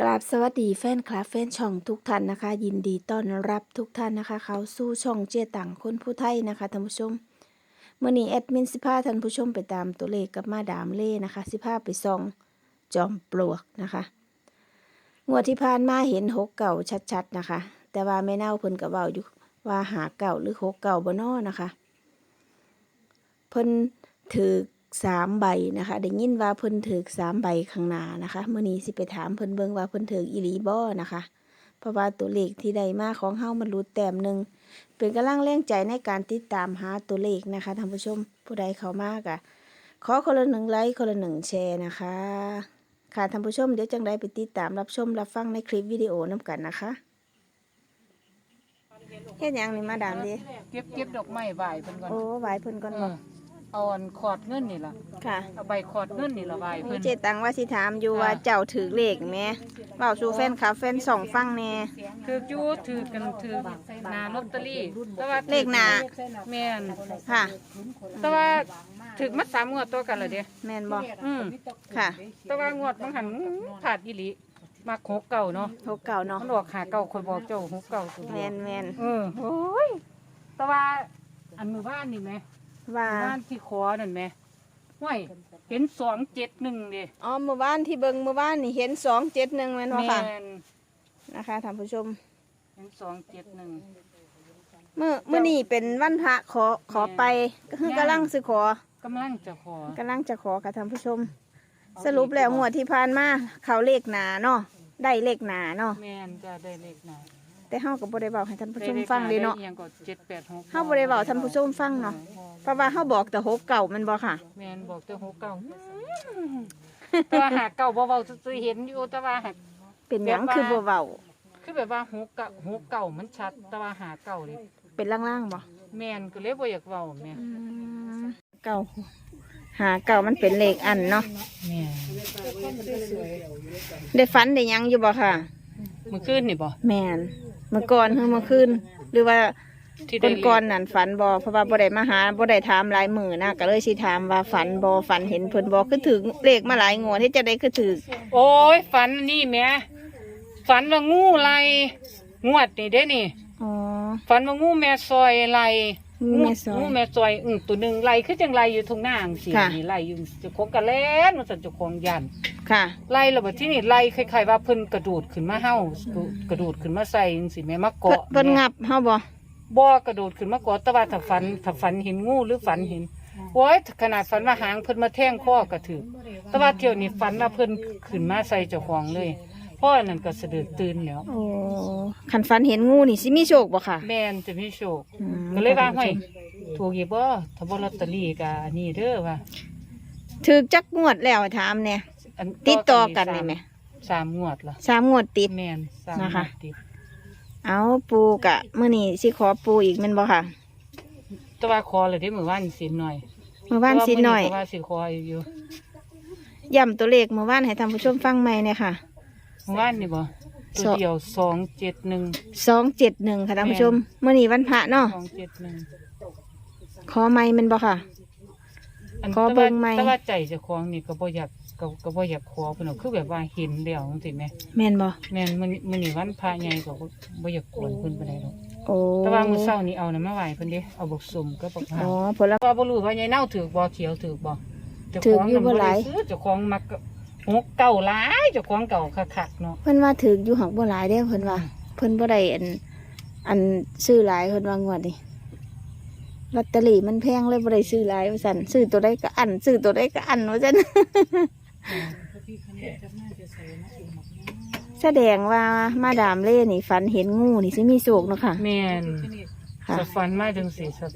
กราบสวัสดีแฟนคลับแฟนช่องทุกท่านนะคะ ยินดีต้อนรับทุกท่านนะคะ เขาสู่ช่องเจตังคนผู้ไทยนะคะท่านผู้ชมเมื่อนี้แอดมินสิพาท่านผู้ชมไปตามตัวเลขกับมาดามเล่นะคะ สิพาไปส่องจอมปลวกนะคะงวดที่ผ่านมาเห็นหกเก่าชัดๆนะคะ แต่ว่าแม่เน่าเพิ่นกับเบาอยู่ว่าหาเก่าหรือหกเก่าบนอนะคะ เพิ่นถือ สามใบนะคะได้ยินว่าเพิ่นถือสามใบข้างหน้านะคะเมื่อนี้สิไปถามเพิ่นเบิ่งว่าเพิ่นถืออีหลีบ่นะคะ เพราะว่าตัวเลขที่ได้มาของเฮามันรู้แต้มหนึ่งเป็นกำลังแรงใจในการติดตามหาตัวเลขนะคะท่านผู้ชมผู้ใดเข้ามากะขอคนละหนึ่งไลค์คนละหนึ่งแชร์นะคะ ค่ะท่านผู้ชมเดี๋ยวจังไดไปติดตามรับชมรับฟังในคลิปวิดีโอน้กันนะคะเฮ็ดหยังนี่มาดามดิเก็บเก็บดอกไม้ไหวเพิ่นก่อนโอ้ไหวเพิ่นก่อนเอบ่อ เอาอันขอดเงินนี่ล่ะค่ะเอาใบขอดเงินนี่ล่ะไหวเพิ่มีนเจตังว่าสิถามอยู่ค่ะว่าเจ้าถือเลขแหม่เว้าสู่แฟนคลับแฟนส่องฟังแหน่ ถือจูถือกันถือหนาลอตเตอรี่แต่ว่าเลขหน้า แม่นค่ะ แต่ว่าถึกมาสามงวดตัวกันและเด้แม่นบ่อืมค่ะแต่ว่างวดบางหันผาดอีหลีมาหกเก่าเนาะหกเก่าเนาะมันออกหาเก่าคนบอกเจ้าหกเก่าตัวเดียวแม่นแม่นเออโอ้ยแต่ว่าอันมือบ้านนี่ไหม ว่าบ้านที่คอนั่นไหมห้วยเห็นสองเจ็ดหนึ่งเด้อ๋อเมื่อวานที่เบิ่งเมื่อวานนี่เห็น271แม่นบ่ค่ะ แม่นนะคะท่านผู้ชม เห็นสองเจ็ดหนึ่ง เมื่อเมื่อนี้เป็นวันพระขอขอไปก็คือกำลังสิขอกำลังจะขอกำลังจะขอค่ะท่านผู้ชม สรุปแล้วงวดที่ผ่านมาเขาเลขหนาเนาะได้เลขหนาเนาะ แม่นจะได้เลขหนา แต่เฮาก็บ่ได้เว้าให้ท่านผู้ชมได้ลขฟังเลยเนาะได้อีหยังก็เจ็ดแปดหกเฮาบ่ได้เว้าท่านผู้ชมฟังเนาะเพราะว่าเฮาบอกแต่หกเก่ามันบ่ค่ะ แม่นบอกแต่หกเก้าแต่ว่าหาเก้าบ่เบาซื่อๆเห็นอยู่แต่ว่าหากเป็นหยังแบบว่าคือบ่เว้าคือแบบว่าหกเก้าหกเก้ามันชัดแต่ว่าหาเก้าเลยเป็นล่างๆบ่แม่นก็เลยบ่อยากเว้าแม่เก่าหาเก่ามันเป็นเลขอันเนาะแม่ได้ฝันได้หยังอยู่บ่ค่ะเมื่อคืนนี่บ่แม่น เมื่อก่อนคือเมื่อคืนหรือว่าที่คได้นเลก่อนขนั่นฝันบ่เพราะว่าบ่ได้มาหาบ่ได้ถามหลายมื้อนะก็เลยสิถามว่าฝันบ่ฝันเห็นเพิ่นบ่คือถึงเลขมาหลายงวดที่จะได้คือถึกโอ้ยฝันนี่แหม่ฝันว่างูไล่งวดนี่เด้นี่ อ๋อ ฝันว่างูแม่ซอยไล่ งูแม่ซอยงูแม่ซอยอือตัวหนึ่งไล่คือจังไล่อยู่ทุ่งนาจังสิค่ะ นี่ไล่อยู่เจ้าของกะแล่นมันสั่นเจ้าของยันค่ะ ไล่แล้วบัดที่นี่ไล่คล้ายๆว่าเพิ่นกระโดดขึ้นมาเฮากระโดดขึ้นมาใส่จังซี่แม่มาเพิ่นเกาะเพิ่นงับเฮาบ่ บ่กระโดดขึ้นมาเกาะแต่ว่าถ้าฝันถ้าฝันเห็นงูหรือฝันเห็นโอ้ยขนาดฝันว่าหางเพิ่นมาแทงคอก็ถือแต่ว่าเที่ยวนี้ฝันว่าเพิ่นขึ้นมาใส่เจ้าของเลย พ่อนั่นก็สะดุดตื่นแล้วโอ้คันฝันเห็นงูนี่สิมีโชคบ่ค่ะ แม่นจะมีโชคอืม ก็เลยว่าห้อยถูกอีบ่ถ้าบ่ลอตเตอรี่ก็อันนี้เด้อว่าถึกจักงวดแล้วถามเนี่ยอันติดต่อกันได้ไหมสามงวดละสามงวดติด แม่นสามนะคะงวดติดเอาปูกะมื้อนี้สิขอปูอีกแม่นบ่ค่ะแต่ว่าคอเลยที่มือว่านสินหน่อยเมื่อวานสิหน่อยแต่ว่าสิคออยู่ ย้ำตัวเลขเมื่อวานให้ท่านผู้ชมฟังใหม่เนี่ยค่ะมือ ว่านนี่บ่ตัวสองเดียวสองเจ็ดหนึ่ง271ค่ะท่านผู้ชมมื้อนี้วันพระเนาะสองเจ็ดหนึ่งขอใหม่แม่นบ่ค่ะอันขอเบิ่งไหมแต่ว่าใจเจะคลองนี่ก็บ่อยากก็ก็บ่อยากขอเพิ่นหรอกคือแบบว่าเห็นแล้วจังซี่แหมแม่นบ่แม่นมันมันนี่วันพระใหญ่ก็บ่บ่อยากกวนเพิ่นปานใดหรอกโอ้แต่ว่ามื้อเช้านี่เอาน้ำมาไหว้เพิ่นเด้เอาบักสมกับบักอ๋หาอวผลว่าบ่รู้ว่ายายเน่าถือบ่เขียวถือบ่เจ้าถืขอองอยู่บ่หลายนซื้อเจ้าของมัก หกเก่าหลายเจ้าของเก่าคักๆเนาะ เพิ่นว่าถึกอยู่หักบ่หลายเด้อเพิ่นว่า เพิ่นบ่ได้อัน อันซื้อหลายเพิ่นว่างวดนี้ลอตเตอรี่มันแพงเลยบ่ได้ซื้อหลายว่าซั่นซื้อตัวใดก็อันซื้อตัวใดก็อันว่าซั่น แสดงว่ามาดามเล่นี่ฝันเห็นงูนี่สิมีโศกเนาะค่ะ แม่นค่ะ สะฟันมาจังสิสะ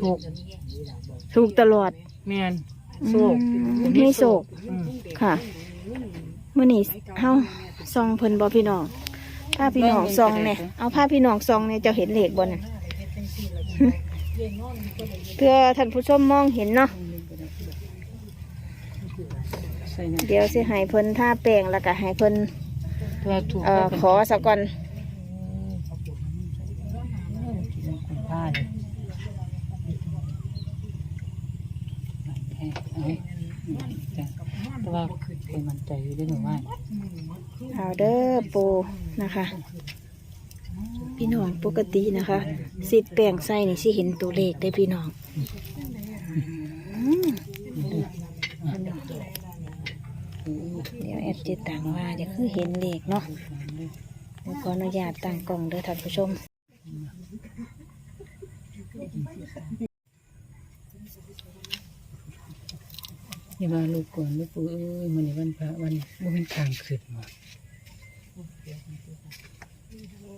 ถูกถูกตลอด แม่นอื โศกมมีโศกอืมค่ะมื้อนี้เฮาส่องเพิ่นบ่พี่น้องพาพี่น้องส่องเนี่ยเอาพาพี่น้องส่องเนี่ยเจ้าเห็นเลขบ่น่ะหึเพื่อท่านผู้ชมมองเห็นเนาะใส่นั่นเดี๋ยวสิให้เพิ่นท่าแป้งแล้วก็ให้เพิ่นเพื่อถูกเอ่อขอสักก่อน ผ้าเลยเอาให้ จ้ะแต่ว่าเคยมั่นใจอยู่ได้หนูว่าเอาเด้อปูนะคะ พี่น้องปกตินะคะสิทธิ์แปลงไส้นี่สิเห็นตัวเลขได้พี่น้องเดี๋ยวแอดจะต่างว่าเดี๋ยวคือเห็นเลขเนาะขออนุญาตตั้งกล่องเด้อท่านผู้ชม อย่ามาลูกก่อนลูกปู่เอ้ยมันในวันพระวันบ่เป็นทางขึ้นว่ะ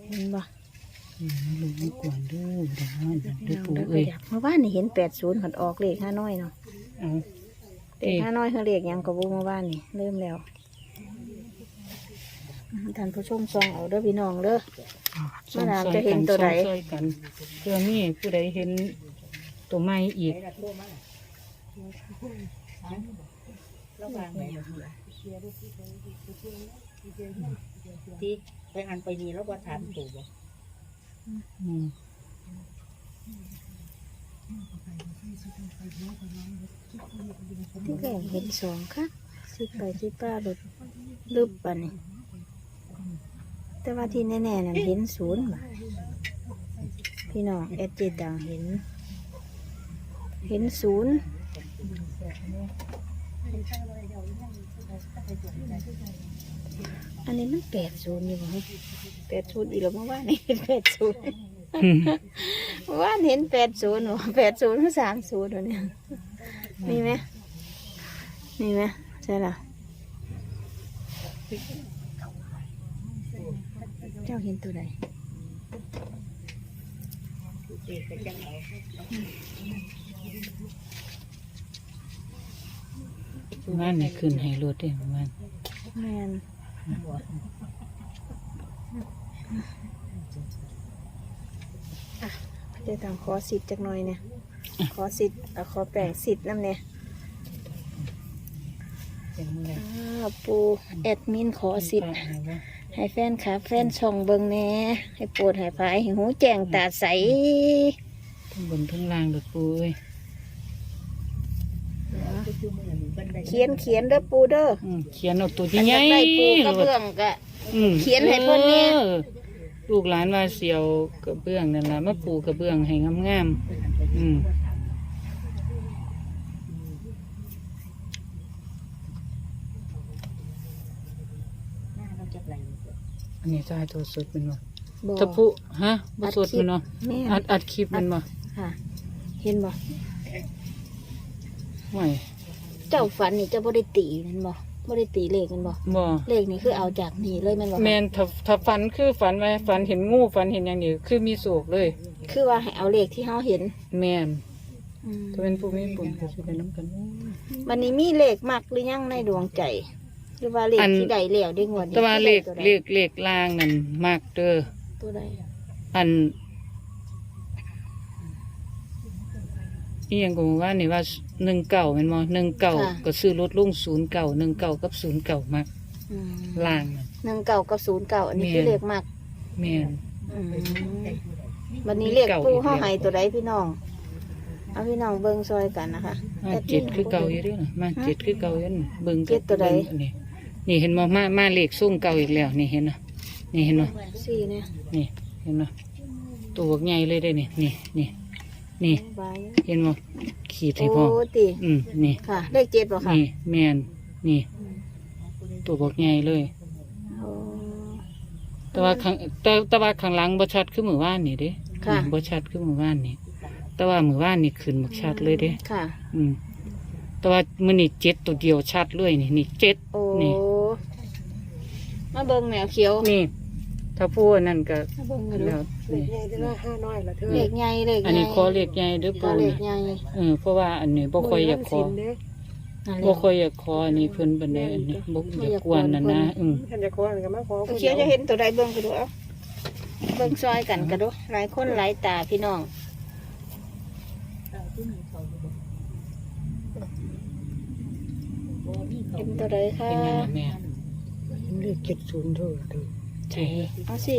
เห็นบ่อืมลูกลูกก่อนเด้อเดี๋ยวว่าเด้อน้องปู่เด้อก็เอ้ยอยากเมื่อวานนี่เห็นแปดศูนย์ขันออกเลขห้าน้อยเนาะเอาเลขห้าน้อยคือเลขหยังกับบูเมื่อวานนี่เริ่มแล้วท่านผู้ชมซองเอาเด้อพี่น้องเด้อมาดามจะเห็นตัวใดช่วยกันเพื่อมีผู้ใดเห็นตัว ใหม่อีกที่ไปอันไปนี่แล้วว่าถามตู่บ่อืมที่แกเห็นสองค่ะสิไปสิป้าหลุดลึบปะนี่แต่ว่าที่แน่ๆนั่นเห็นศูนย์บาพี่น้องเอดเจตังเห็น เห็นศูนย์ อันนี้มันแปดศูนย์อยู่ไหมแปดศูนย์อีกแล้วเมื่อวานนี่เห็นแปดศูนย์เมื่อวานเห็นแปดศูนย์แปดศูนย์หรือสามศูนย์เนี่ยมีไหมมีไหมใช่หรอเจ้าเห็นตัวใด เด็กก็จังเอา ว่านนี่ขึ้นให้รถเด้ว่านแมนอะเดี๋ยวตามขอสิทธิ์จักหน่อยเนี่ย ขอสิทธิ์อะขอแปลงสิทธิ์น้ำเนี่ยเป็นไงอ่าปูแอดมินขอสิทธิ์ให้แฟนคลับแฟนช่องเบิงแหน่ให้โปวดให้พายให้หูแจ้งตาใสทั้งบนทั้งล่างเด้อปู่เอ้ย ก็คือมือหนึ่งบันได เขียนเขียนเด้อปูเด้ออืมเขียนเอาตัวถ้าใหอยาญ่กได้ปูกระๆเบื้องก็ อืมเขียนให้เพิ่นแน่ ออลูกหลานว่าเสียวกระเบื้องนั่นล่ะมาปูกระเบื้องให้งามๆอืมหน้าเราจะไหลอันนี้ทายตัวสดเป็นบ่บอกตะพุฮะบ่สดเป็นบ่แม่อัดอัดคลิปเป็นบ่ค่ะ เห็นบ่ห่วย เจ้าฝันนี่เจ้าบ่ได้ตีแมันบ่บ่ได้ตีเลขแมันบ่บ่เลขนี่คือเอาจากนี่เลยแมันบ่คะแม่นถ้าถ้าฝันคือฝันไว้ฝันเห็นงูฝันเห็นอย่างนี้คือมีโศกเลย คือว่าให้เอาเลขที่เฮาเห็นแม่นอืมถ้าเป็นผู้มีบุญก็สิได้นํกัน วันนี้มีเลขมักหรือยังในดวงใจ หรือว่าเลขอัน ที่ใดแล้วได้งวดนี้แต่ว่าเลขตัวใดเลขเลขล่างนั่นมากเด้อตัวใดอัน อีหยังก็ว่านี่ว่าหนึ่งเก่าเป็นมอหนึ่งเก่าก็ซื้อรถลุงศูนย์เก่าหนึ่งเก่ากับศูนย์เก่ามากอืมล่างน่ะ หนึ่งเก่ากับศูนย์เก่าอันนี้แม่น คือเลขมักแม่น อืมวันนี้เลขเก่าปูอีกเฮาแล้วให้ตัวใดพี่น้อง เอาพี่น้องเบิ่งซอยกันนะคะมาเจ็ดคือเก่าอยู่เด้วยมาเจ็ดคือเก่าอยู่นั่นเบิ่งเจ็ดตัวใดเบิ่งอันนี้นี่เห็นบ่มามาเลขส่งเก่าอีกแล้ว นี่เห็นเนาะนี่เห็นเนาะสี่เนี่ยนี่เห็นเนาะตัวบักใหญ่เลยได้อนี่นี่นี่ นี่บายเห็นบ่ขีดให้โอ้พ่อติอืมนี่ค่ะ เลขเจ็ดบ่ค่ะนี่แม่นนี่ ตัวบักใหญ่เลย โอ้ แต่ว่าข้างแต่แต่ว่าข้างหลังบ่ชัดคือมือว่านนี่เด้ค่ะอืมบ่ชัดคือมือว่านนี่ แต่ว่ามือว่านนี่ขึ้นบักชัดเลยเด้ ค่ะ อืม แต่ว่ามื้อนี้เจ็ดตัวเดียวชัดเลยนี่นี่เจ็ด โอ้นี่ มาเบิ่งแมวเขียวนี่ ถ้าพูดนั่นก็มาเบิ่งกันดูแล้วนี่เลขใหญ่เลขใหญ่อันนี้ขอเลขใหญ่เด้อขอปู่เลนี่ขใหญ่เออเพราะว่าอันนี้บ่ค่อยอยากขอนั่นแหบ่ละ ค่อยอยากขออันนี้เพิ่นปานใดอันนี้บ่อยากกวนนั่นนะอืมท่านจะขออะไรกันมาขอเอาเขียวจะเห็นตัวใดเบิ่งกันดูเอาเบิ่งซอยกันกันดูหลายคนหลายตาพี่น้องเห็นตัวใดคะเป็นหยังล่ะแม่เลขเจ็ดศูนย์เท่าเดิม เท่เอาสิ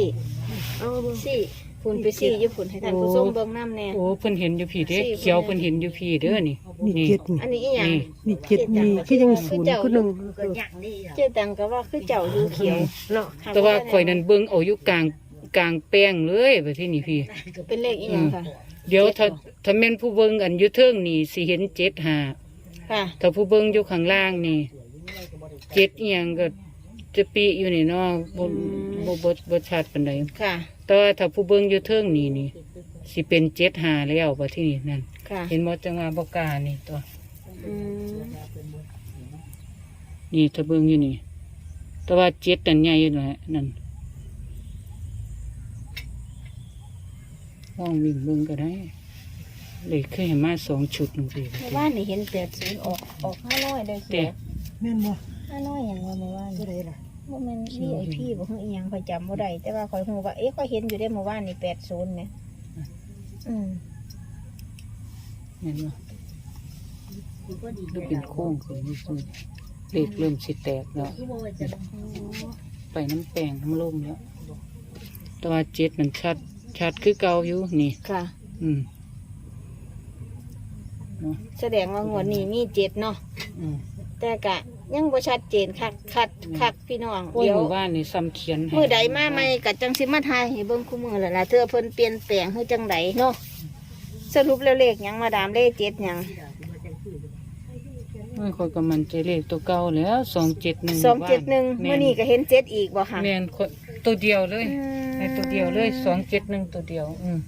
เอาสิฝุ่นไปสิอยู่ฝุ่นให้ท่านผู้ชมเบิ่งน้ำแน่โอ้เพิ่นเห็นอยู่พี่เด้สิเขียวเพิ่นเห็นอยู่พี่เด้อนี่นี่นี่เจ็ดนี่อันนี้อีหยังนี่นี่เจ็ดนี่คือยังศูนย์คือหนึ่งก็อย่างนี้อะเจ๊ตังก็ว่าคือเจ้าอยู่เขียวเนาะแต่ว่าข่อยนั้นเบิ่งเอาอยู่กลางกลางแป้งเลยไปที่นี่พี่เป็นเลขอีหยังค่ะเดี๋ยวถ้าถ้าแม่นผู้เบิ่งอันอยู่เทิงนี่สิเห็นเจ็ดห้าค่ะถ้าผู้เบิ่งอยู่ข้างล่างนี่เจ็ดอีหยังก็ จะปีอยู่นี่เนาะบ่บ่บ่บ่ชัดปานใดค่ะ แต่ว่าถ้าผู้เบิ่งอยู่เทิงนี่นี่สิเป็นเจ็ดห้าแล้วว่าที่นี่นั่น ค่ะเห็นบ่จังว่าบ่กล้านี่ตัว อืมนี่ถ้าเบิ่งอยู่นี่ แต่ว่าเจ็ดนั่นใหญ่อยู่แหละนั่นห้องวิ่งเบิ่งก็ได้ เลยเคยเห็นมาสองชุดหนึ่งสิเมื่อวานนี่เห็นแปดศูนย์ออกออกห้าร้อยได้แต่เขียวแม่นบ่ ห้าร้อยอย่างว่าเมื่อวานก็ได้ล่ะว่ามันวีไอพีบอกว่าอีหยังคอยจำบ่ได้แต่ว่าคอยหูว่าเอ๊ะคอยเห็นอยู่ได้เมื่อวานนี่แปดศูนย์เนี่ยอืมเห็นบ่ก็เป็นโค้งขึ้นนี่คือเลขเริ่มสิแตกแล้วไปน้ำแป้งน้ำลมแล้วแต่ว่าเจ็ดมันชัดชัดคือเก่าอยู่นี่ค่ะ อืมเนาะแสดงว่างวดนี้มีเจ็ดเนาะอืมแต่กะ ยังบ่ชัดเจนคักคัดคักพี่น้องโอ้ยเดี๋ยวหมู่บ้านนี่ซ้ำเขียนให้มือใดมาใหม่กะจังสิมาทายให้เบิ่งคู่มือและล่ะเธอเพิ่นเปลี่ยนแปลงให้จังไดเนาะสรุปแล้วเลขหยังมาดามเลขเจ็ดหยังโอ้ยคอยก็มันใจเลขตัวเก่าแล้วสองเจ็ดหนึ่งสองเจ็ดหนึ่งเมื่อนี้ก็เห็นเจ็ดอีกบ่ค่ะแมนคนตัวเดียวเลยอืมในตัวเดียวเลยสองเจ็ดหนึ่งตัวเดียว อืม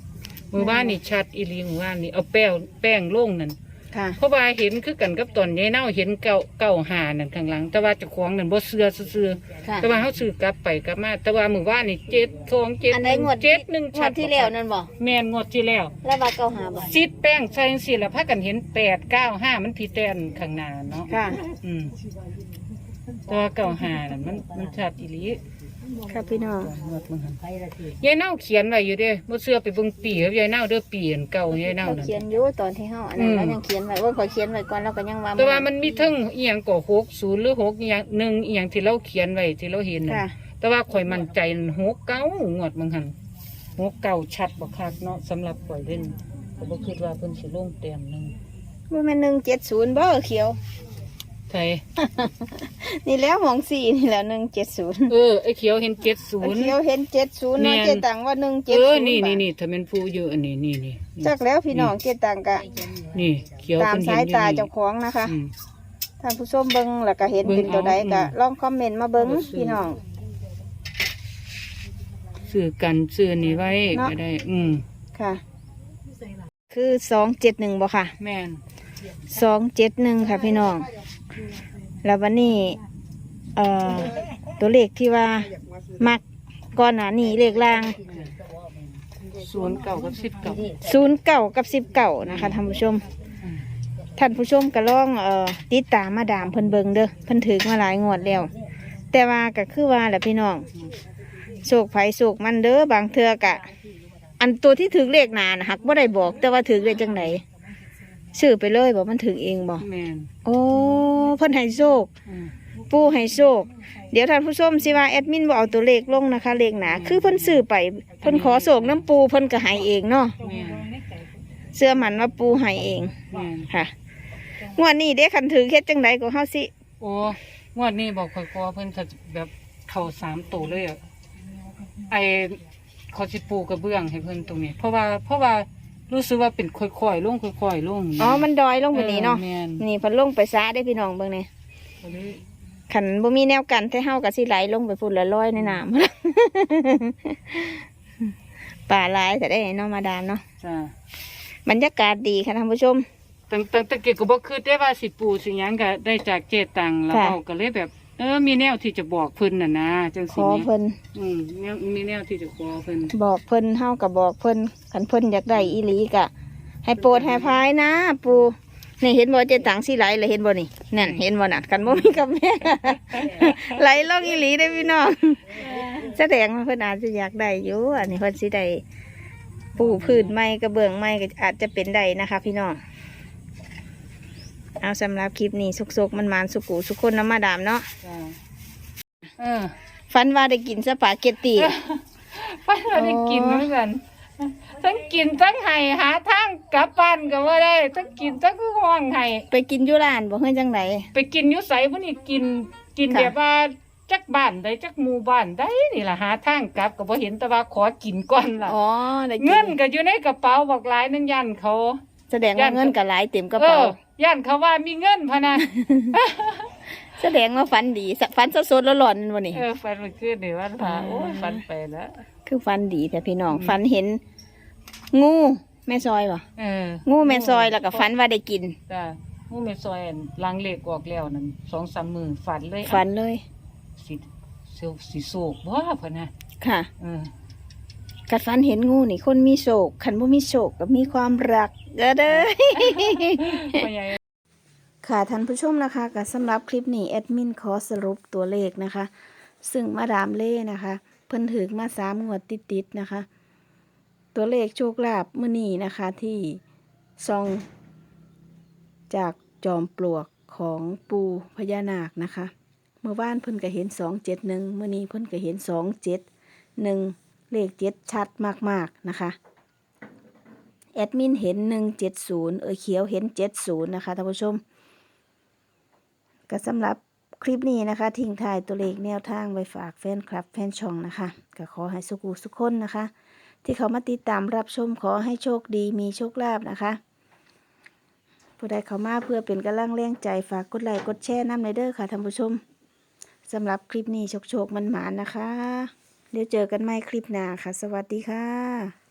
มือว่านนี่ชัดอีหลีมือว่านนี่เอาแป้งแป้งโล่งนั่น ค่ะ เพราะว่าเห็นคือกันกับตอนยายเน่าเห็นเก่าเก่าหานั่นข้างหลัง แต่ว่าเจะคล้าของนั่นบ่เสือซื่อค่ะๆแต่ว่าเขาซื้อกลับไปกลับมา แต่ว่ามือว่านนี่เจ็ดสองเจ็ดอันหไหนนึ่งงวดเจ็ดหนึ่งงชัวดดที่แล้วนั่นบ่แมนงวดที่แล้ว แล้วว่าเก้าหาบ่ซิดแป้งใส่สิแล้วพากันเห็นแปดเก้าห้ามันผิดแตนข้างหน้าเนาะค่ะ อืมแต่ว่าเก่าหานั่นมันมันชัดอีหลี ครับพี่น้องงวดมันหันยายเน่าเขียนไว้อยู่เด้บ่เสื้อไปเบิ่งปีครับยายเน่าเด้อปีอันเก่ายายเน่าเรานั่น เขียนอยู่ตอนที่เฮาอันนั้นอืม เรายังเขียนไว้ว่าขอยเขียนไว้ก่อนเราก็ยังว่าแต่ว่ามันมีเทั้งอีหยังก็60หรือ6อีหยังหนึ่งอีหยังที่เราเขียนไว้ที่เราเห็นน่ะค่ะ แต่ว่าข่อยมั่นใจ6เก้างวดบางหัน6เก้าชัดบ่คักเนาะสำหรับข่อยเล่นก็บ่คิดว่าเพิ่นสิลงแต้มหนึงบ่แม่น170บ่เขียว ไทยนี่แล้วหมองสี่นี่แล้ว170เออไอ้เขียวเห็นเขียว70เห็น70แม่เนาะนเจตังว่า170เออนี่นี่นี่ถ้าเป็นผู้อยู่อันนี้นี่นี่นี่จักแล้วพี่น้องเจตังก็นี่เขียวตามเพิ่นเห็สานยอยู่ตานี่เจ้าของนะคะ อืม ท่านผู้ชมเบิ่งแล้วก็เห็นเบิ่งเป็นตัวใดเอาก็อืมลองคอมเมนต์มาเบิ่งเอาซื้อ พี่น้อง ซื้อกันซื้อนี่ไว้เนาะ ก็ได้ อืมค่ะ คือสองเจ็ดหนึ่งบ่ค่ะแม่นสองเจ็ดหนึ่งค่ะพี่น้อง แล้ววันนี้ เอ่อ ตัวเลขที่ว่ามักก่อนหน้านี้เลขล่างศูนย์เก่ากับสิบเก่าศูนย์เก่ากับสิบเก่านะคะท่านผู้ชมอืมท่านผู้ชมก็ลองเอ่อติดตามมาดามเพิ่นเบิงเด้อเพิ่นถึงมาหลายงวดแล้ว แต่ว่าก็คือว่าแหละพี่น้องโศกไผโศกมันเด้อบางเทือกะ อันตัวที่ถึงเลขหนานะหักบ่ได้บอก แต่ว่าถึงได้จังไหน ซื้อไปเลยบอกมันถึงเองบอกแม่นโอ้เพิ่นให้โชคอืม ปูให้โชคเดี๋ยวท่านผู้ชมสิว่าแอดมินบ่เอาตัวเลขลงนะคะ เลขหนาคือเพิ่นซื้อไปเพิ่นขอโศกน้ำปูเพิ่นก็ให้เองเนาะแม่น เสื้อมันว่าปูให้เองแม่นค่ะงวดนี้เด้คันถือเฮ็ดจังไดก็เฮาสิ โอ้งวดนี้บอกคอยกลัวเพิ่นจะแบบเข้าสามตัวเลยอะไอเขาสิปูกระเบื้องให้เพิ่นตรงนี้ เพราะว่าเพราะว่า รู้สึกว่าเป็นค่อยๆลงค่อยๆลงอ๋อ มันดอยลงไปนี้เนาะ ออแม่นนี่เพิ่นลงไปซะได้พี่น้องเบิ่งนี่ก็เลยขันบ่มีแนวกันแต่เฮาก็สิไหลลงไปพุ่นละลอยในน้ำ ป่าหลายแต่ได้เนาะมาดามเนาะ จ้าบรรยากาศดีค่ะท่านผู้ชม ตั้งตั้งแต่เกิดก็บ่คิดได้ว่าสิปูสิหยังก็ได้จากเจตังแล้วค่ะ เราก็เลยแบบ เออ มีแนวที่จะบอกเพิ่นน่ะนะจังขซี่อแหมเพิ่นอืมแนวมีแนวที่จะขอเพิ่นบอกเพิ่นเฮาก็บอกเพิ่นคันเพิ่นอยากได้อีหลีกะ ให้โปรดให้พายนะ ปูนี่เห็นบ่เจตังสิไหลเลยเห็นบ่นี่นั่นเห็นบ่น่ะคันบ่มีกับแม่ ไหลลงอีหลีได้อพี่น้องแสดงว่าเพิ่นอาจจะอยากได้อยู่อันนี้เพิ่นสิได้ปูพื้นไม้กระเบื้องไม้ก็อาจจะเป็นได้นะคะ พี่น้อง เอาสำหรับคลิปนี้สุกๆมันมานๆสุกูสุกคนน้ำมาดามเนาะจ้าเออฝันว่าได้กินสปาเกตตีฝันว่าได้กินเหมือนกันทั้งกินทั้งไห้หาทางกลับบ้านก็ว่าได้ทั้งกินทั้งห้องไห้ไปกินอยู่ร้านบ่เฮือจังไดไปกินอยุไสพวกนี้กินกินค่ะแบบว่าจักบ้านได้จักหมู่บ้านได้นี่ล่ะหาทางกลับก็บ่เห็นแต่ว่าขอกินก่อนล่ะอ๋อได้กิเงินก็อยู่ในกระเป๋าบักหลายนั่นยันเขา แสดงว่าเงินก็หลายเต็มกระเอเป๋าอ ย่านเขาว่ามีเงินพะนะแสดงว่าฝันดีสฝันสดๆร้อนๆวันนี้ เออฝันเมื่อคืนนี่วันพระโอ้ยฝันไปแล้ว คือฝันดีแต่พี่น้องอืมฝันเห็น งู แม่ซอยบ่เอองูแม่ซอยแล้วก็ฝันว่าได้กิน จ้ามูเมซอยอั่นล้างเลขออกแล้วนั่นสองสามมือฝันเลยฝันเลย สิเซลสิโศกบ่พะนะค่ะ เออ กัดฝันเห็นงูนี่คนมีโศกคันบ่มีโศกก็มีความรักเด้อเด้อ ค่ะท่านผู้ชมนะคะก็สำหรับคลิปนี้แอดมินขอสรุปตัวเลขนะคะ ซึ่งมาดามเล่นะคะ เพิ่นถึกมาสามงวดติดๆนะคะ ตัวเลขโชคลาภมื้อนี้นะคะที่ซอง จากจอมปลวกของปูพญานาคนะคะ เมื่อวานเพิ่นก็เห็นสองเจ็ดหนึ่งเมื่อนี้เพิ่นก็เห็นสองเจ็ดหนึ่ง เลขเจ็ดชัดมากๆนะคะ แอดมินเห็นหนึ่งเจ็ดศูนย์เออเขียวเห็นเจ็ดศูนย์นะคะท่านผู้ชม ก็สำหรับคลิปนี้นะคะ ทิ้งท้ายตัวเลขแนวทางไว้ฝากแฟนคลับแฟนช่องนะคะ ก็ขอให้สุกูสุขคนนะคะ ที่เขามาติดตามรับชมขอให้โชคดีมีโชคลาภนะคะผู้ใดเขามาเพื่อเป็นกำลังแรงใจฝากกดไลค์กดแชร์น้ำในเด้อค่ะท่านผู้ชมสำหรับคลิปนี้โชคโชคๆมันหมานนะคะ เดี๋ยวเจอกันใหม่คลิปหน้าค่ะ สวัสดีค่ะ